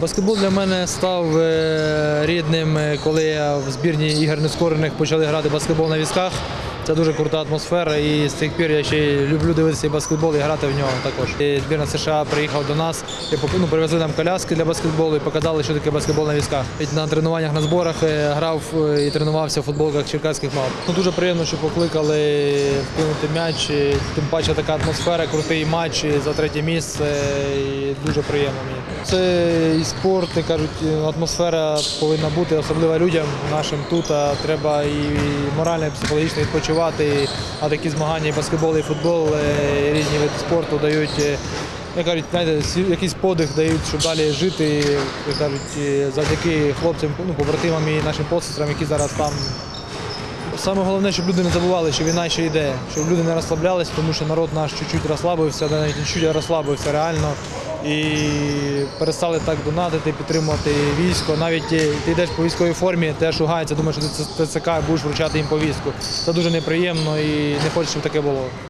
Баскетбол для мене став е, рідним, е, коли я в збірні ігор нескорених почали грати баскетбол на візках. Це дуже крута атмосфера, і з тих пір я ще люблю дивитися баскетбол і грати в нього також. І збірна США приїхав до нас і ну, привезли нам коляски для баскетболу і показали, що таке баскетбол на візках. На тренуваннях на зборах е, грав і тренувався в футболках черкаських мав. Ну, дуже приємно, що покликали вкинути м'яч. Тим паче така атмосфера, крутий матч за третє місце. І дуже приємно мені. Це і спорт, і кажуть, атмосфера повинна бути, особливо людям нашим тут. А треба і морально, і психологічно відпочивати. А такі змагання, і баскетбол, і футбол, е, і різні види спорту дають. е, як кажуть, знаєте, якийсь подих дають, щоб далі жити, як кажуть, завдяки хлопцям, ну, побратимам і нашим посестрам, які зараз там Саме головне, щоб люди не забували, що війна ще йде, щоб люди не розслаблялись, тому що народ наш чуть-чуть розслабився, навіть не чуть а розслабився реально. І перестали так донатити, підтримувати військо. Навіть е, ти йдеш по військовій формі, те шугається, думаєш, що ти ТЦК будеш вручати їм повістку. Це дуже неприємно і не хочеш, щоб таке було.